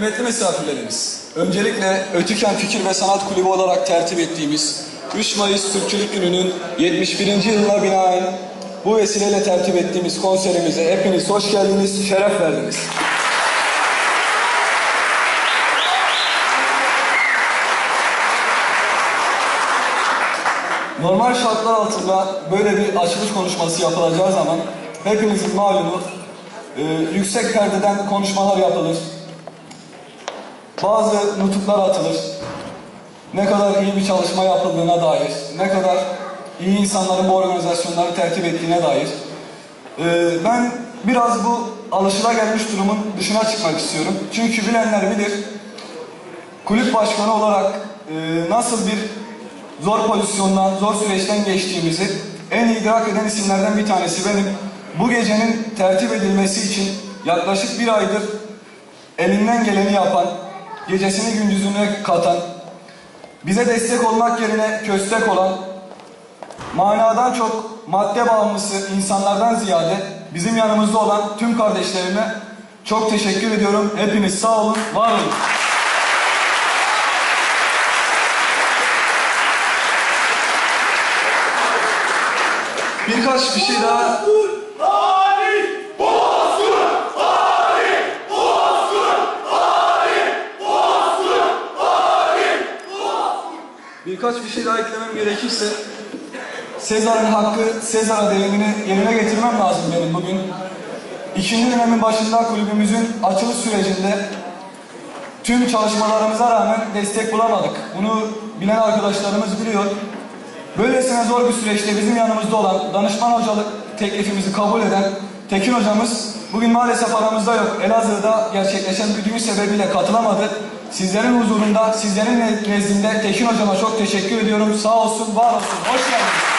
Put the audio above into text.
misafirlerimiz, öncelikle Ötüken Fikir ve Sanat Kulübü olarak tertip ettiğimiz 3 Mayıs Türkçülük Günü'nün 71. yılına binaen bu vesileyle tertip ettiğimiz konserimize hepiniz hoş geldiniz, şeref verdiniz. Normal şartlar altında böyle bir açılış konuşması yapılacağı zaman hepinizin malumu e, yüksek perdeden konuşmalar yapılır. Bazı nutuklar atılır. Ne kadar iyi bir çalışma yapıldığına dair, ne kadar iyi insanların bu organizasyonları tertip ettiğine dair. E, ben biraz bu alışılagelmiş durumun dışına çıkmak istiyorum. Çünkü bilenler bilir, kulüp başkanı olarak e, nasıl bir zor pozisyondan, zor süreçten geçtiğimizi en idrak eden isimlerden bir tanesi benim. Bu gecenin tertip edilmesi için yaklaşık bir aydır elinden geleni yapan, gecesini gündüzüne katan, bize destek olmak yerine köstek olan, manadan çok madde bağımlısı insanlardan ziyade bizim yanımızda olan tüm kardeşlerime çok teşekkür ediyorum. Hepiniz sağ olun, var olun. Birkaç bir şey daha Birkaç bir şey daha eklemem gerekirse Sezar'ın hakkı, Sezar'a değerini yerine getirmem lazım benim bugün. İkinci dönemin başında kulübümüzün açılış sürecinde tüm çalışmalarımıza rağmen destek bulamadık. Bunu bilen arkadaşlarımız biliyor. Böylesine zor bir süreçte bizim yanımızda olan danışman hocalık teklifimizi kabul eden Tekin hocamız bugün maalesef aramızda yok. Elazığ'da gerçekleşen bir düğün sebebiyle katılamadı. Sizlerin huzurunda, sizlerin nezdinde Tekin hocama çok teşekkür ediyorum. Sağ olsun, var olsun. Hoş geldiniz.